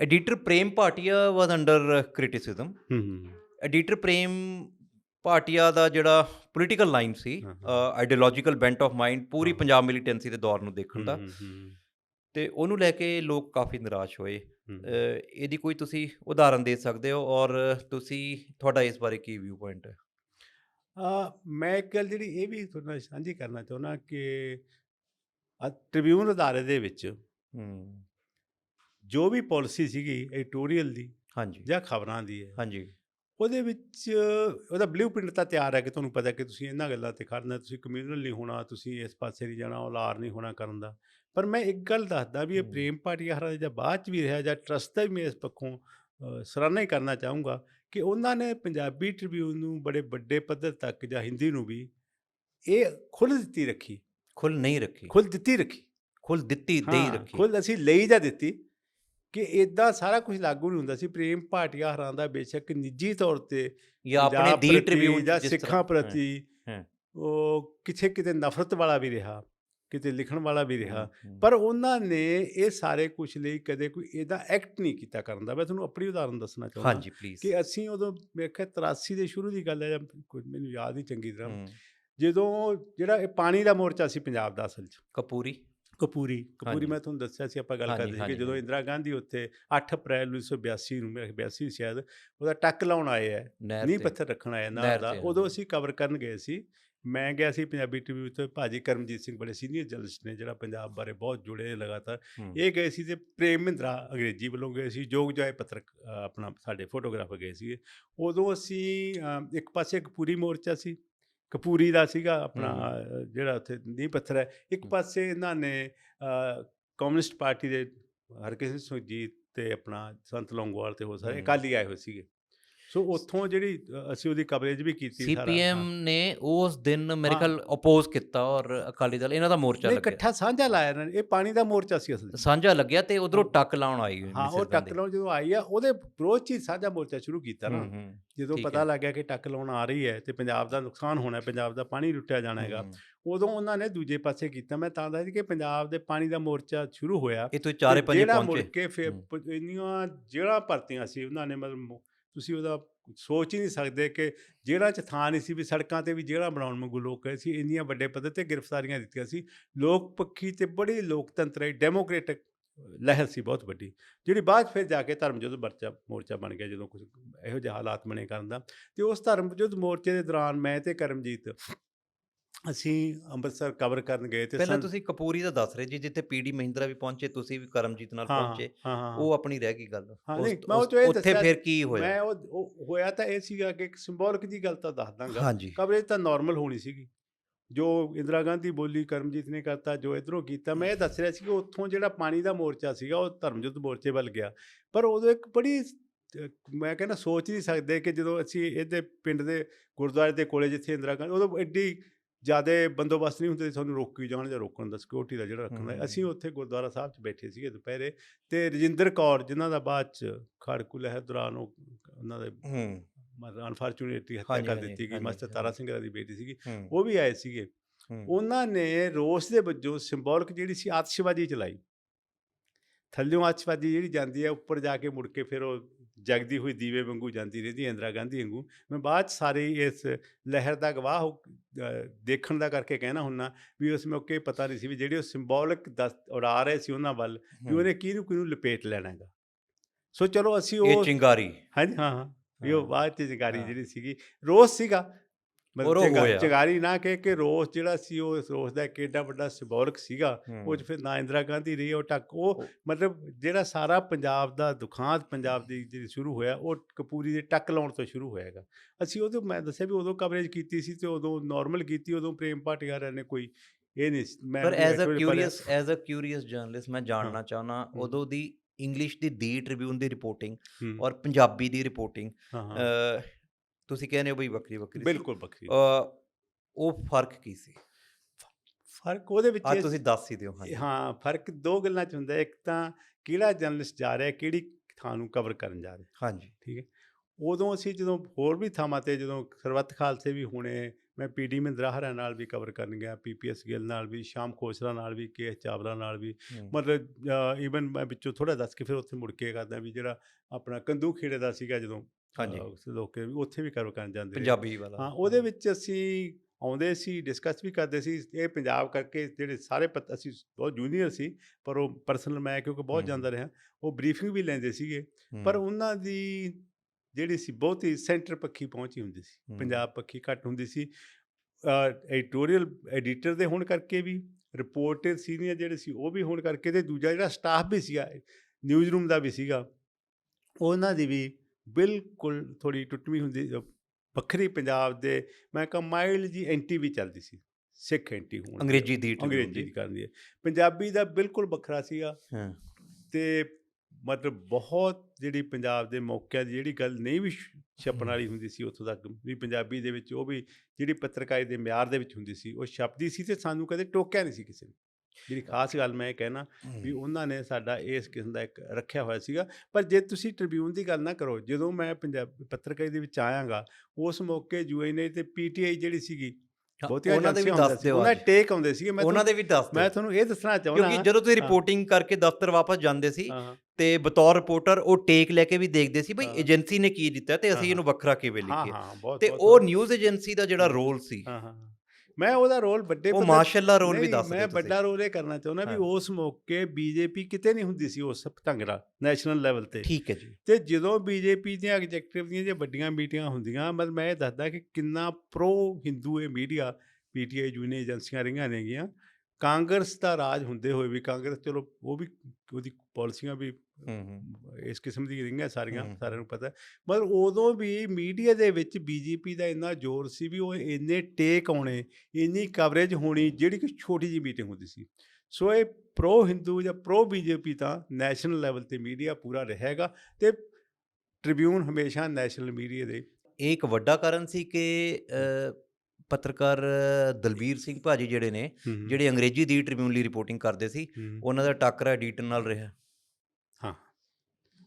Editor Prem Bhatia was under uh, criticism. Editor Prem Bhatia ਦਾ ਜਿਹੜਾ political line ਸੀ ideological bent of mind ਪੂਰੀ। Punjab militancy ਦੇ ਦੌਰ ਨੂੰ ਦੇਖਣ ਦਾ। ਤੇ ਉਹਨੂੰ ਲੈ ਕੇ ਲੋਕ ਕਾਫੀ ਨਿਰਾਸ਼ ਹੋਏ। ਇਹਦੀ ਕੋਈ ਤੁਸੀਂ ਉਦਾਹਰਨ ਦੇ ਸਕਦੇ ਹੋ ਔਰ ਤੁਸੀਂ ਤੁਹਾਡਾ ਇਸ ਬਾਰੇ ਕੀ ਵਿਊ ਪੁਆਇੰਟ ਹੈ? ਆ ਮੈਂ ਇੱਕ ਗੱਲ ਜਿਹੜੀ ਇਹ ਵੀ ਤੁਹਾਡੇ ਨਾਲ ਸਾਂਝੀ ਕਰਨਾ ਚਾਹੁੰਦਾ ਕਿ ਟ੍ਰਿਬਿਊਨ ਅਦਾਰੇ ਦੇ ਵਿੱਚ ਹੂੰ। ਜੋ ਵੀ ਪਾਲਿਸੀ ਸੀਗੀ ਐਡੀਟੋਰੀਅਲ ਦੀ ਹਾਂਜੀ। ਜਾਂ ਖਬਰਾਂ ਦੀ ਹੈ। ਹਾਂਜੀ। ਉਹਦੇ ਵਿੱਚ ਉਹਦਾ ਬਲੂਪ੍ਰਿੰਟ ਤਾਂ ਤਿਆਰ ਹੈ ਕਿ ਤੁਹਾਨੂੰ ਪਤਾ ਕਿ ਤੁਸੀਂ ਇਹਨਾਂ ਗੱਲਾਂ ਤੇ ਖੜਨਾ ਤੁਸੀਂ ਕਮਿਊਨਲ ਨਹੀਂ ਹੋਣਾ ਤੁਸੀਂ ਇਸ ਪਾਸੇ ਨਹੀਂ ਜਾਣਾ ਔਲਾਰ ਨਹੀਂ ਹੋਣਾ ਕਰਨ ਦਾ। ਪਰ ਮੈਂ ਇੱਕ ਗੱਲ ਦੱਸਦਾ ਵੀ ਇਹ। ਪ੍ਰੇਮ ਪਾਟੀਆ ਹਰਾ ਜਾਂ ਬਾਅਦ ਚ ਵੀ ਰਿਹਾ ਜਾਂ ਟਰਸਟ ਦਾ ਵੀ ਮੈਂ ਇਸ ਪੱਖੋਂ ਸਰਾਹਨਾ ਹੀ ਕਰਨਾ ਚਾਹੂੰਗਾ ਕਿ ਉਹਨਾਂ ਨੇ ਪੰਜਾਬੀ ਟ੍ਰਿਬਿਊਨ ਨੂੰ ਬੜੇ ਵੱਡੇ ਪੱਧਰ ਤੱਕ ਜਾਂ ਹਿੰਦੀ ਨੂੰ ਵੀ ਇਹ ਖੁੱਲ੍ਹ ਦਿੱਤੀ ਰੱਖੀ। ਖੁੱਲ ਨਹੀਂ ਰੱਖੀ। ਖੁੱਲ੍ਹ ਦਿੱਤੀ ਰੱਖੀ। ਖੁੱਲ ਦਿੱਤੀ ਦੇ ਹਾਂ, ਰੱਖੀ। ਖੁੱਲ੍ਹ ਅਸੀਂ ਲਈ ਜਾਂ ਦਿੱਤੀ। ਕਿ ਇਦਾਂ ਸਾਰਾ ਕੁਝ ਲਾਗੂ ਨਹੀਂ ਹੁੰਦਾ ਸੀ। ਪ੍ਰੇਮ ਭਾਟੀਆ ਹਰਾਂ ਦਾ ਬੇਸ਼ੱਕ ਨਿੱਜੀ ਤੌਰ ਤੇ ਜਾਂ ਆਪਣੇ ਦੀ ਪ੍ਰਤੀ ਟ੍ਰਿਬਿਊਨ ਜਾਂ ਸਿੱਖਾਂ ਪ੍ਰਤੀ ਹਾਂ। ਉਹ ਕਿਸੇ ਕਿਤੇ ਨਫ਼ਰਤ ਵਾਲਾ ਵੀ ਰਿਹਾ ਕਿਤੇ ਲਿਖਣ ਵਾਲਾ ਵੀ ਰਿਹਾ। ਹੂੰ, ਹੂੰ। ਪਰ ਉਹਨਾਂ ਨੇ ਇਹ ਸਾਰੇ ਕੁਝ ਲਈ ਕਦੇ ਕੋਈ ਇਹਦਾ ਐਕਟ ਨਹੀਂ ਕੀਤਾ ਕਰਨ ਦਾ। ਮੈਂ ਤੁਹਾਨੂੰ ਆਪਣੀ ਉਦਾਹਰਨ ਦੱਸਣਾ ਚਾਹੁੰਦਾ ਹਾਂਜੀ ਪਲੀਜ਼ ਕਿ ਅਸੀਂ ਉਦੋਂ ਖਿਆਲ 83 ਦੇ ਸ਼ੁਰੂ ਦੀ ਗੱਲ ਹੈ ਕੋਈ ਮੈਨੂੰ ਯਾਦ ਨਹੀਂ ਚੰਗੀ ਤਰ੍ਹਾਂ ਜਦੋਂ ਜਿਹੜਾ ਇਹ ਪਾਣੀ ਦਾ ਮੋਰਚਾ ਸੀ ਪੰਜਾਬ ਦਾ ਅਸਲ 'ਚ ਕਪੂਰੀ। ਕਪੂਰੀ ਕਪੂਰੀ। ਮੈਂ ਤੁਹਾਨੂੰ ਦੱਸਿਆ ਸੀ ਆਪਾਂ ਗੱਲ ਕਰਦੇ ਸੀ ਕਿ ਜਦੋਂ। ਇੰਦਰਾ ਗਾਂਧੀ ਉੱਥੇ 8 ਅਪ੍ਰੈਲ 1982 ਨੂੰ ਮੇਰੇ 82 ਸ਼ਾਇਦ ਉਹਦਾ ਟੱਕ ਲਾਉਣ ਆਏ ਨਹਿਰ ਨੀਂਹ। ਪੱਥਰ ਰੱਖਣ ਆਏ ਨਾ ਦਾ ਉਦੋਂ। ਅਸੀਂ ਕਵਰ ਕਰਨ ਗਏ ਸੀ ਮੈਂ ਗਿਆ ਸੀ ਪੰਜਾਬੀ ਟੀਵੀ ਉੱਤੇ ਭਾਜੀ ਕਰਮਜੀਤ ਸਿੰਘ ਬੜੇ ਸੀਨੀਅਰ ਜਰਨਲਿਸਟ ਨੇ ਜਿਹੜਾ ਪੰਜਾਬ ਬਾਰੇ ਬਹੁਤ ਜੁੜੇ ਲਗਾਤਾਰ ਇਹ ਗਏ ਸੀ ਤੇ ਪ੍ਰੇਮ ਮਹਿੰਦਰਾ ਅੰਗਰੇਜ਼ੀ ਵੱਲੋਂ ਗਏ ਸੀ ਜੋਗ ਜਾਏ ਪੱਤਰ ਆਪਣਾ ਸਾਡੇ ਫੋਟੋਗ੍ਰਾਫਰ ਗਏ ਸੀ ਉਦੋਂ ਅਸੀਂ ਇੱਕ ਪਾਸੇ ਕਪੂਰੀ ਮੋਰਚਾ ਸੀ ਕਪੂਰੀ ਦਾ ਸੀਗਾ ਆਪਣਾ ਜਿਹੜਾ ਉੱਥੇ ਨੀਂਹ ਪੱਥਰ ਹੈ ਇੱਕ। ਪਾਸੇ ਇਹਨਾਂ ਨੇ ਕਮਿਊਨਿਸਟ ਪਾਰਟੀ ਦੇ ਹਰਕਿਸ਼ਨ ਸੁਰਜੀਤ ਤੇ ਆਪਣਾ ਸੰਤ ਲੌਂਗੋਵਾਲ ਤੇ ਹੋ ਸਾਰੇ। ਅਕਾਲੀ ਆਏ ਹੋਏ ਸੀਗੇ ਸੋ ਉੱਥੋਂ ਜਿਹੜੀ ਅਸੀਂ ਉਹਦੀ ਕਵਰੇਜ ਵੀ ਕੀਤੀ ਸਾਰਾ, ਸੀਪੀਐਮ। ਨੇ ਉਸ ਦਿਨ ਮੇਰੇ। ਖਿਆਲ ਅਪੋਜ਼ ਕੀਤਾ ਔਰ ਅਕਾਲੀ ਦਲ ਇਹਨਾਂ ਦਾ ਮੋਰਚਾ ਨਹੀਂ ਲੱਗਿਆ ਇਕੱਠਾ ਸਾਂਝਾ ਲਾਇਆ ਇਹਨਾਂ ਨੇ ਇਹ ਪਾਣੀ ਦਾ ਮੋਰਚਾ ਸੀ ਅਸਲ ਸਾਂਝਾ ਲੱਗਿਆ ਤੇ ਉਧਰੋਂ। ਟੱਕ ਲਾਉਣ ਆਈ ਹਾਂ ਉਹ। ਟੱਕ ਲਾਉਣ ਜਦੋਂ ਆਈ ਆ ਉਹਦੇ ਵਿਰੋਧ 'ਚ ਹੀ ਸਾਂਝਾ ਮੋਰਚਾ ਸ਼ੁਰੂ ਕੀਤਾ ਨਾ ਜਦੋਂ ਪਤਾ। ਲੱਗਿਆ ਕਿ ਟੱਕ ਲਾਉਣ ਆ ਰਹੀ ਹੈ ਤੇ ਪੰਜਾਬ ਦਾ ਨੁਕਸਾਨ ਹੋਣਾ ਪੰਜਾਬ ਦਾ ਪਾਣੀ ਲੁੱਟਿਆ ਜਾਣਾ ਹੈਗਾ। ਉਦੋਂ ਉਹਨਾਂ ਨੇ ਦੂਜੇ ਪਾਸੇ ਕੀਤਾ ਮੈਂ ਤਾਂ ਦੱਸਦੀ ਕਿ ਪੰਜਾਬ ਦੇ ਪਾਣੀ ਦਾ ਮੋਰਚਾ ਸ਼ੁਰੂ ਹੋਇਆ ਇਹ ਤੋਂ ਚਾਰੇ ਪੰਜੇ ਜਿਹੜਾ ਮੁੜ ਪਹੁੰਚੇ ਕੇ ਫਿਰ ਇੰਨੀਆਂ ਜਿਹੜਾ ਭਰਤੀਆਂ ਸੀ ਉਹਨਾਂ ਨੇ ਮਤਲਬ ਤੁਸੀਂ ਉਹਦਾ ਸੋਚ ਹੀ ਨਹੀਂ ਸਕਦੇ ਕਿ ਜਿਹੜਾ ਚ ਥਾਂ ਨਹੀਂ ਸੀ ਵੀ ਸੜਕਾਂ ਤੇ ਵੀ ਜਿਹੜਾ ਬਣਾਉਣ ਨੂੰ ਲੋਕ ਗਏ ਸੀ, ਇੰਨੀਆਂ ਵੱਡੇ ਪੱਧਰ ਤੇ ਗ੍ਰਿਫਤਾਰੀਆਂ ਦਿੱਤੀਆਂ ਸੀ। ਲੋਕ ਪੱਖੀ ਤੇ ਬੜੀ ਲੋਕਤੰਤਰੀ ਡੈਮੋਕ੍ਰੈਟਿਕ ਲਹਿਰ ਸੀ ਬਹੁਤ ਵੱਡੀ। ਜਿਹੜੀ ਬਾਅਦ 'ਚ ਫਿਰ ਜਾ ਕੇ ਧਰਮ ਯੁੱਧ ਮੋਰਚਾ ਮੋਰਚਾ ਬਣ ਗਿਆ ਜਦੋਂ ਕੁਝ ਇਹੋ ਜਿਹੇ ਹਾਲਾਤ ਬਣੇ ਕਰਨ ਦਾ। ਤੇ ਉਸ ਧਰਮ ਯੁੱਧ ਮੋਰਚੇ ਦੇ ਦੌਰਾਨ ਮੈਂ ਤੇ ਕਰਮਜੀਤ ਅਸੀਂ ਅੰਮ੍ਰਿਤਸਰ ਕਵਰ ਕਰਨ ਗਏ ਤੇ ਪਹਿਲਾਂ ਤੁਸੀਂ ਕਪੂਰੀ ਦਾ ਦੱਸ ਰਹੇ ਜੀ ਜਿੱਥੇ ਪੀਡੀ ਮਹਿੰਦਰਾ ਵੀ ਪਹੁੰਚੇ ਤੁਸੀਂ ਵੀ ਕਰਮਜੀਤ ਨਾਲ ਪਹੁੰਚੇ ਉਹ ਆਪਣੀ ਰਹਿ ਗਈ ਗੱਲ। ਉੱਥੇ ਫਿਰ ਕੀ ਹੋਇਆ? ਮੈਂ ਉਹ ਹੋਇਆ ਤਾਂ ਇਹ ਸੀਗਾ ਕਿ ਇੱਕ ਸਿੰਬੋਲਿਕ ਦੀ ਗੱਲ ਤਾਂ ਦੱਸ ਦਾਂਗਾ। ਕਵਰੇਜ ਤਾਂ ਨਾਰਮਲ ਹੋਣੀ ਸੀਗੀ। ਜੋ ਇੰਦਰਾ ਗਾਂਧੀ ਬੋਲੀ ਕਰਮਜੀਤ ਨੇ ਕਰਤਾ ਜੋ ਇਧਰੋਂ ਕੀਤਾ ਮੈਂ ਇਹ ਦੱਸ ਰਿਹਾ ਸੀ ਕਿ ਉੱਥੋਂ ਜਿਹੜਾ ਪਾਣੀ ਦਾ ਮੋਰਚਾ ਸੀਗਾ ਉਹ ਧਰਮਯੁੱਧ ਮੋਰਚੇ ਵੱਲ ਗਿਆ। ਪਰ ਉਦੋਂ ਇੱਕ ਬੜੀ ਮੈਂ ਕਹਿੰਦਾ ਸੋਚ ਨਹੀਂ ਸਕਦੇ ਕਿ ਜਦੋਂ ਅਸੀਂ ਇਹਦੇ ਪਿੰਡ ਦੇ ਗੁਰਦੁਆਰੇ ਦੇ ਕੋਲੇ ਜਿੱਥੇ ਇੰਦਰਾ ਗਾਂਧੀ ਉਦੋਂ ਐਡੀ ਜਿਆਦੇ ਬੰਦੋਬਸਤ ਨਹੀਂ ਹੁੰਦੇ ਸਾਨੂੰ ਰੋਕੀ ਜਾਣ ਜਾਂ ਰੋਕਣ ਦਾ ਸਿਕਿਉਰਿਟੀ ਦਾ ਜਿਹੜਾ ਰੱਖਣ। ਅਸੀਂ ਉੱਥੇ ਗੁਰਦੁਆਰਾ ਸਾਹਿਬ 'ਚ ਬੈਠੇ ਸੀਗੇ ਦੁਪਹਿਰੇ ਤੇ ਰਜਿੰਦਰ ਕੌਰ ਜਿਨ੍ਹਾਂ ਦਾ ਬਾਅਦ 'ਚ ਖੜਕੂ ਲਹਿਰ ਦੌਰਾਨ ਉਹ ਉਹਨਾਂ ਦੇ ਹੂੰ। ਅਨਫੋਰਚੂਨੇਟਲੀ ਹੱਤਿਆ ਕਰ ਦਿੱਤੀ ਗਈ ਮਾਸਟਰ ਤਾਰਾ ਸਿੰਘ ਦੀ ਬੇਟੀ ਸੀਗੀ ਉਹ ਵੀ ਆਏ ਸੀਗੇ। ਉਹਨਾਂ ਨੇ ਰੋਸ ਦੇ ਵਜੋਂ ਸਿੰਬੋਲਿਕ ਜਿਹੜੀ ਸੀ ਆਤਿਸ਼ਬਾਜ਼ੀ ਚਲਾਈ। ਥੱਲਿਓਂ ਆਤਿਸ਼ਬਾਜ਼ੀ ਜਿਹੜੀ ਜਾਂਦੀ ਹੈ ਉੱਪਰ ਜਾ ਕੇ ਮੁੜ ਕੇ ਫਿਰ ਉਹ ਜਗਦੀ ਹੋਈ ਦੀਵੇ ਵਾਂਗੂ ਜਾਂਦੀ ਰਹਿੰਦੀ ਇੰਦਰਾ ਗਾਂਧੀ ਵਾਂਗੂ ਮੈਂ ਬਾਅਦ ਸਾਰੀ ਇਸ ਲਹਿਰ ਦਾ ਗਵਾਹ ਹੋ- ਦੇਖਣ ਦਾ ਕਰਕੇ ਕਹਿਣਾ ਹੁੰਨਾ ਵੀ ਉਸ ਮੌਕੇ ਪਤਾ ਨਹੀਂ ਸੀ ਵੀ ਜਿਹੜੇ ਉਹ ਸਿੰਬੋਲਿਕ ਦਸ ਉਡਾ ਰਹੇ ਸੀ ਉਹਨਾਂ ਵੱਲ ਵੀ। ਉਹਨੇ ਕਿਹਨੂੰ ਕਿਹਨੂੰ ਲਪੇਟ ਲੈਣਾ ਹੈਗਾ ਸੋ ਚਲੋ ਅਸੀਂ ਇਹ ਉਹ ਚਿੰਗਾਰੀ ਹਾਂਜੀ ਹਾਂ ਹਾਂ ਵੀ ਉਹ। ਬਾਅਦ ਚ ਚਿੰਗਾਰੀ। ਜਿਹੜੀ ਸੀਗੀ ਰੋਸ ਸੀਗਾ ਉਹ ਚਿੰਗਾ-। ਚਿੰਗਾਰੀ ਨਾ ਕਹਿ ਕੇ ਰੋਸ ਜਿਹੜਾ ਸੀ ਉਹ ਰੋਸ ਦਾ ਏਡਾ ਵੱਡਾ ਸਿੰਬੋਲਿਕ ਸੀਗਾ ਉਹ 'ਚ ਫਿਰ ਨਾ ਇੰਦਰਾ ਗਾਂਧੀ ਰਹੀ ਉਹ ਟੱਕ ਉਹ ਮਤਲਬ ਜਿਹੜਾ ਸਾਰਾ ਪੰਜਾਬ ਦਾ ਦੁਖਾਂਤ ਪੰਜਾਬ ਦੀ ਜਿਹੜੀ ਸ਼ੁਰੂ ਹੋਇਆ ਉਹ ਕਪੂਰੀ ਦੇ ਟੱਕ ਲਾਉਣ ਤੋਂ ਸ਼ੁਰੂ ਹੋਇਆਗਾ ਅਸੀਂ ਉਹਦੇ ਮੈਂ ਦੱਸਿਆ ਵੀ ਉਦੋਂ ਕਵਰੇਜ ਕੀਤੀ ਸੀ ਤੇ ਉਦੋਂ ਨਾਰਮਲ ਕੀਤੀ ਉਦੋਂ ਪ੍ਰੇਮ ਭਾਟੀਆ ਨੇ ਕੋਈ ਇਹ ਨਹੀਂ ਮੈਂ ਪਰ as a. Curious as a curious journalist ਮੈਂ ਜਾਣਨਾ ਚਾਹਨਾ। ਉਦੋਂ ਦੀ ਇੰਗਲਿਸ਼ ਦੀ ਦੀ ਟ੍ਰਿਬਿਊਨ ਦੀ ਰਿਪੋਰਟਿੰਗ ਔਰ ਪੰਜਾਬੀ ਦੀ ਰਿਪੋਰਟਿੰਗ ਤੁਸੀਂ ਕਹਿੰਦੇ ਹੋ ਬਈ ਵੱਖਰੀ ਵੱਖਰੀ। ਬਿਲਕੁਲ ਵੱਖਰੀ ਉਹ ਫ਼ਰਕ ਕੀ ਸੀ? ਫ਼ਰਕ ਉਹਦੇ ਵਿੱਚ ਇਹ- ਤੁਸੀਂ ਦੱਸ ਹੀ ਦਿਓ ਹਾਂਜੀ। ਹਾਂ ਫ਼ਰਕ ਦੋ ਗੱਲਾਂ ਚ ਹੁੰਦਾ ਹੈ। ਇੱਕ ਤਾਂ ਕਿਹੜਾ ਜਰਨਲਿਸਟ ਜਾ ਰਿਹਾ ਕਿਹੜੀ ਥਾਂ ਨੂੰ ਕਵਰ ਕਰਨ ਜਾ ਰਿਹਾ। ਹਾਂਜੀ। ਠੀਕ ਹੈ? ਉਦੋਂ ਅਸੀਂ ਜਦੋਂ ਹੋਰ ਵੀ ਥਾਵਾਂ ਤੇ ਜਦੋਂ ਸਰਬੱਤ ਖਾਲਸੇ ਵੀ ਹੋਣੇ ਮੈਂ ਪੀਡੀ ਮਹਿੰਦਰਾ ਹਰਿਆਣਾ ਨਾਲ ਵੀ ਕਵਰ ਕਰਨ ਗਿਆ ਪੀਪੀਐਸ ਗਿੱਲ ਨਾਲ ਵੀ ਸ਼ਾਮ ਖੋਸਲਾ ਨਾਲ ਵੀ ਕੇ ਚਾਵਲਾ ਨਾਲ ਵੀ। ਮਤਲਬ ਈਵਨ ਮੈਂ ਵਿੱਚੋਂ ਥੋੜਾ ਦੱਸ ਕੇ ਫਿਰ ਉੱਥੇ ਮੁੜ ਕੇ ਕਰਦਾ ਵੀ ਜਿਹੜਾ ਆਪਣਾ ਕੰਦੂ ਖੇੜੇ ਦਾ ਸੀਗਾ ਜਦੋਂ ਹਾਂਜੀ। ਅਹ, ਲੋਕੇ ਵੀ ਉੱਥੇ ਵੀ ਕਵਰ ਕਰਨ ਜਾਂਦੇ। ਪੰਜਾਬੀ ਵਾਲਾ। ਹਾਂ ਉਹਦੇ ਵਿੱਚ ਅਸੀਂ ਆਉਂਦੇ ਸੀ ਡਿਸਕਸ ਵੀ ਕਰਦੇ ਸੀ ਇਹ ਪੰਜਾਬ ਕਰਕੇ ਜਿਹੜੇ ਸਾਰੇ ਪਤ ਅਸੀਂ ਬਹੁਤ ਜੂਨੀਅਰ ਸੀ ਪਰ ਉਹ ਪਰਸਨਲ ਮੈਂ ਕਿਉਂਕਿ ਬਹੁਤ। ਜਾਂਦਾ ਰਿਹਾ ਉਹ ਬਰੀਫਿੰਗ ਵੀ ਲੈਂਦੇ ਸੀਗੇ। ਪਰ ਉਹਨਾਂ ਦੀ ਜਿਹੜੀ ਸੀ ਬਹੁਤ ਹੀ ਸੈਂਟਰ ਪੱਖੀ ਪਹੁੰਚੀ ਹੁੰਦੀ ਸੀ। ਪੰਜਾਬ ਪੱਖੀ ਘੱਟ ਹੁੰਦੀ ਸੀ। ਐਡੀਟੋਰੀਅਲ ਐਡੀਟਰ ਦੇ ਹੋਣ ਕਰਕੇ ਵੀ ਰਿਪੋਰਟਰ ਸੀਨੀਅਰ ਜਿਹੜੇ ਸੀ ਉਹ ਵੀ ਹੋਣ ਕਰਕੇ ਤੇ ਦੂਜਾ ਜਿਹੜਾ ਸਟਾਫ ਵੀ ਸੀਗਾ ਨਿਊਜ਼ ਰੂਮ ਦਾ ਵੀ ਸੀਗਾ ਉਹਨਾਂ ਦੀ ਵੀ ਬਿਲਕੁਲ ਥੋੜੀ ਟੁੱਟਵੀਂ ਹੁੰਦੀ ਵੱਖਰੀ ਪੰਜਾਬ ਦੇ ਮੈਂ ਕਹਾਂ ਮਾਈਲਡ ਜੀ ਐਂਟੀ ਵੀ ਚੱਲਦੀ ਸੀ ਸਿੱਖ ਐਂਟੀ ਹੋਣ ਅੰਗਰੇਜ਼ੀ ਦੀ ਅੰਗਰੇਜ਼ੀ ਦੀ ਕਰਦੀ ਹੈ। ਪੰਜਾਬੀ ਦਾ ਬਿਲਕੁਲ ਵੱਖਰਾ ਸੀਗਾ ਹਾਂ। ਤੇ ਮਤਲਬ ਬਹੁਤ ਜਿਹੜੀ ਪੰਜਾਬ ਦੇ ਮੌਕਿਆਂ ਦੀ ਜਿਹੜੀ ਗੱਲ ਨਹੀਂ ਵੀ ਛਪਣ ਵਾਲੀ ਹੁੰਦੀ ਸੀ ਉੱਥੋਂ ਤੱਕ ਵੀ ਪੰਜਾਬੀ ਦੇ ਵਿੱਚ ਉਹ ਵੀ ਜਿਹੜੀ ਪੱਤਰਕਾਰੀ ਦੇ ਮਿਆਰ ਦੇ ਵਿੱਚ ਹੁੰਦੀ ਸੀ ਉਹ ਛਪਦੀ ਸੀ ਤੇ ਸਾਨੂੰ ਕਦੇ ਟੋਕਿਆ ਨਹੀਂ ਸੀ ਕਿਸੇ ਨੇ। ਜਿਹੜੀ ਖਾਸ ਗੱਲ ਮੈਂ ਇਹ ਕਹਿਣਾ ਵੀ ਉਹਨਾਂ ਨੇ ਸਾਡਾ ਇਸ ਕਿਸਮ ਦਾ ਇੱਕ ਰੱਖਿਆ ਹੋਇਆ ਸੀਗਾ। ਪਰ ਜੇ ਤੁਸੀਂ ਟ੍ਰਿਬਿਊਨ ਦੀ ਗੱਲ ਨਾ ਕਰੋ ਜਦੋਂ ਮੈਂ ਪੰਜਾਬ ਪੱਤਰਕਾਰੀ ਦੇ ਵਿੱਚ ਆਇਆਗਾ ਉਸ ਮੌਕੇ ਯੂਐਨਏ ਤੇ ਪੀਟੀਆਈ ਜਿਹੜੀ ਸੀਗੀ ਬਹੁਤੀਆਂ ਉਹਨਾਂ ਦੇ ਵੀ ਦੱਸ ਦਿਓ ਉਹਨਾਂ। ਟੇਕ ਆਉਂਦੇ ਸੀਗੇ ਮੈਂ ਉਹਨਾਂ ਦੇ ਵੀ ਦੱਸ ਮੈਂ ਤੁਹਾਨੂੰ ਇਹ ਦੱਸਣਾ ਚਾਹੁੰਦਾ ਕਿਉਂਕਿ ਜਦੋਂ ਤੁਸੀਂ। ਰਿਪੋਰਟਿੰਗ ਕਰਕੇ ਦਫ਼ਤਰ ਵਾਪਸ ਜਾਂਦੇ ਸੀ। ਤੇ ਬਤੌਰ ਰਿਪੋਰਟਰ ਉਹ ਟੇਕ ਲੈ ਕੇ ਵੀ ਦੇਖਦੇ ਸੀ ਬਈ। ਏਜੰਸੀ ਨੇ ਕੀ ਦਿੱਤਾ ਤੇ ਅਸੀਂ ਇਹਨੂੰ ਵੱਖਰਾ ਕਿਵੇਂ ਲਿਖੀਏ ਤੇ ਉਹ ਨਿਊਜ਼ ਏਜੰਸੀ ਦਾ ਜਿਹੜਾ। ਰੋਲ ਸੀ ਮੈਂ ਉਹਦਾ ਰੋਲ ਵੱਡੇ ਉਹ ਮਾਸ਼ਾਅੱਲਾ ਰੋਲ ਵੀ ਦੱਸ ਮੈਂ ਵੱਡਾ ਰੋਲ ਇਹ ਕਰਨਾ ਚਾਹੁੰਦਾ ਵੀ। ਉਸ ਮੌਕੇ ਬੀਜੇਪੀ ਕਿਤੇ ਨਹੀਂ ਹੁੰਦੀ ਸੀ ਉਸ ਢੰਗ ਨਾਲ ਨੈਸ਼ਨਲ ਲੈਵਲ ਤੇ। ਠੀਕ ਹੈ ਜੀ। ਤੇ ਜਦੋਂ ਬੀਜੇਪੀ ਦੀਆਂ ਐਗਜੈਕਟਿਵ ਦੀਆਂ ਜੇ ਵੱਡੀਆਂ ਮੀਟਿੰਗਾਂ ਹੁੰਦੀਆਂ ਮਤਲਬ ਮੈਂ ਇਹ ਦੱਸਦਾ ਕਿ ਕਿੰਨਾ ਪ੍ਰੋ ਹਿੰਦੂ ਇਹ ਮੀਡੀਆ ਪੀਟੀਆਈ ਯੂਨੀਅਨ ਏਜੰਸੀਆਂ ਰਹੀਆਂ ਨੇਗੀਆਂ। ਕਾਂਗਰਸ ਦਾ ਰਾਜ ਹੁੰਦੇ ਹੋਏ ਵੀ ਕਾਂਗਰਸ ਚਲੋ ਉਹ ਵੀ ਉਹਦੀ ਪਾਲਿਸੀਆਂ ਵੀ ਇਸ ਕਿਸਮ ਦੀ ਰਹੀਆਂ ਸਾਰੀਆਂ ਸਾਰਿਆਂ ਨੂੰ ਪਤਾ। ਮਗਰ ਉਦੋਂ ਵੀ ਮੀਡੀਆ ਦੇ ਵਿੱਚ ਬੀਜੇਪੀ ਦਾ ਇੰਨਾ ਜ਼ੋਰ ਸੀ ਵੀ ਉਹ ਇੰਨੇ ਟੇਕ ਆਉਣੇ ਇੰਨੀ ਕਵਰੇਜ ਹੋਣੀ ਜਿਹੜੀ ਕਿ ਛੋਟੀ ਜਿਹੀ ਮੀਟਿੰਗ ਹੁੰਦੀ ਸੀ। ਸੋ ਇਹ ਪ੍ਰੋ ਹਿੰਦੂ ਜਾਂ ਪ੍ਰੋ ਬੀਜੇਪੀ ਤਾਂ ਨੈਸ਼ਨਲ ਲੈਵਲ ਤੇ ਮੀਡੀਆ ਪੂਰਾ ਰਹੇਗਾ ਤੇ ਟ੍ਰਿਬਿਊਨ ਹਮੇਸ਼ਾ ਨੈਸ਼ਨਲ ਮੀਡੀਆ ਦੇ ਇਹ ਇੱਕ ਵੱਡਾ ਕਾਰਨ ਸੀ ਕਿ ਪੱਤਰਕਾਰ ਦਲਬੀਰ ਸਿੰਘ ਭਾਜੀ ਜਿਹੜੇ ਨੇ ਜਿਹੜੇ ਅੰਗਰੇਜ਼ੀ ਦੀ ਟ੍ਰਿਬਿਊਨ ਲਈ ਰਿਪੋਰਟਿੰਗ ਕਰਦੇ ਸੀ। ਉਹਨਾਂ ਦਾ ਟੱਕਰਾ ਐਡੀਟਰ ਨਾਲ ਰਿਹਾ